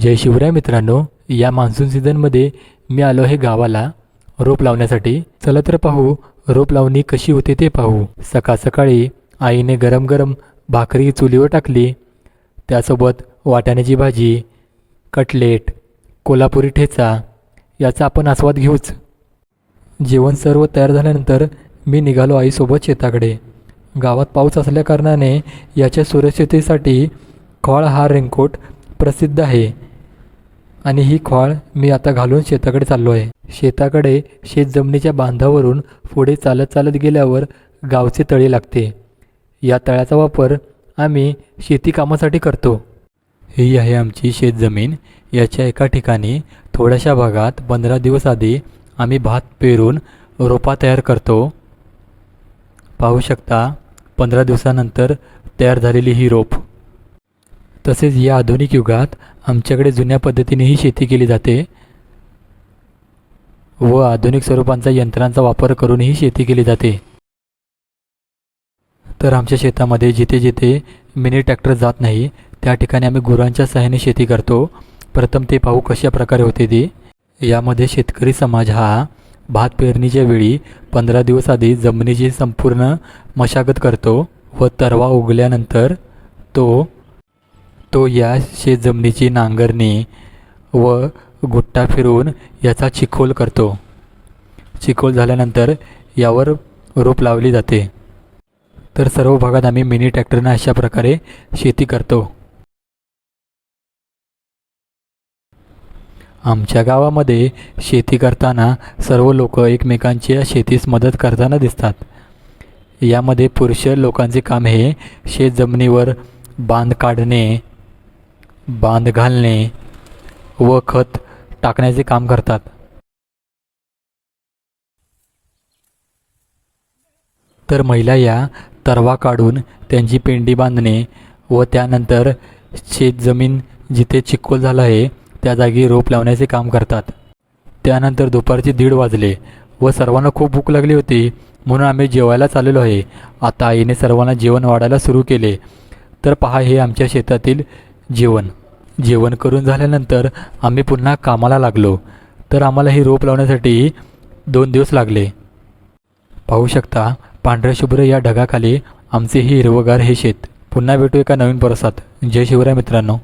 जय शिवराय मित्रांनो या मान्सून सीझनमध्ये मी आलो आहे गावाला रोप लावण्यासाठी. चला तर पाहू रोप लावणी कशी होते ते पाहू. सकाळ सकाळी आईने गरम गरम भाकरी चुलीवर टाकली. त्यासोबत वाटाण्याची भाजी कटलेट कोल्हापुरी ठेचा याचा आपण आस्वाद घेऊच. जेवण सर्व तयार झाल्यानंतर मी निघालो आईसोबत शेताकडे. गावात पाऊस असल्याकारणाने याच्या सुरक्षिततेसाठी खॉळ हा रेनकोट प्रसिद्ध आहे. आणि ही खोळ मी आता घालून शेताकडे चाललो आहे. शेताकडे शेत जमिनीच्या बांधावरून पुढे चालत चालत गेल्यावर गावचे तळे लागते. या तळ्याचा वापर आम्ही शेती कामासाठी करतो. ही आहे आमची शेतजमीन. याच्या एका ठिकाणी थोड्याशा भागात पंधरा दिवस आधी आम्ही भात पेरून रोपा तयार करतो. पाहू शकता पंधरा दिवसानंतर तयार झालेली ही रोप. तसेच या आधुनिक युगात आमच्याकडे जुन्या पद्धतीनेही शेती केली जाते व आधुनिक स्वरूपांचा यंत्रांचा वापर करूनही शेती केली जाते. तर आमच्या शेतामध्ये जिथे जिथे मिनी ट्रॅक्टर जात नाही त्या ठिकाणी आम्ही गुरांच्या सहाय्याने शेती करतो. प्रथम ते पाहू कशा प्रकारे होते ते. यामध्ये शेतकरी समाज हा भात पेरणीच्या वेळी पंधरा दिवस आधी जमिनीची संपूर्ण मशागत करतो व तरवा उगल्यानंतर तो तो या शेतजमिनीची नांगरणी व गुट्टा फिरवून याचा चिखोल करतो. चिखोल झाल्यानंतर यावर रोप लावली जाते. तर सर्व भागात आम्ही मिनी ट्रॅक्टरनं अशा प्रकारे शेती करतो. आमच्या गावामध्ये शेती करताना सर्व लोक एकमेकांच्या शेतीस मदत करताना दिसतात. यामध्ये पुरुष लोकांचे काम हे शेतजमिनीवर बांध काढणे बांध घालणे व खत टाकण्याचे काम करतात. तर महिला या तरवा काढून त्यांची पेंडी बांधणे व त्यानंतर शेतजमीन जिथे चिखोल झाला आहे त्या जागी रोप लावण्याचे काम करतात. त्यानंतर दुपारचे दीड वाजले व सर्वांना खूप भूक लागली होती म्हणून आम्ही जेवायला चाललेलो आहे. आता आईने सर्वांना जेवण वाढायला सुरू केले. तर पहा हे आमच्या शेतातील जेवण. जेवण करून झाल्यानंतर आम्ही पुन्हा कामाला लागलो. तर आम्हाला हे रोप लावण्यासाठी दोन दिवस लागले. पाहू शकता पांढऱ्या शुभ्र या ढगाखाली आमचे हे हिरवगार हे शेत. पुन्हा भेटू एका नवीन परसात. जय शिवराय मित्रांनो.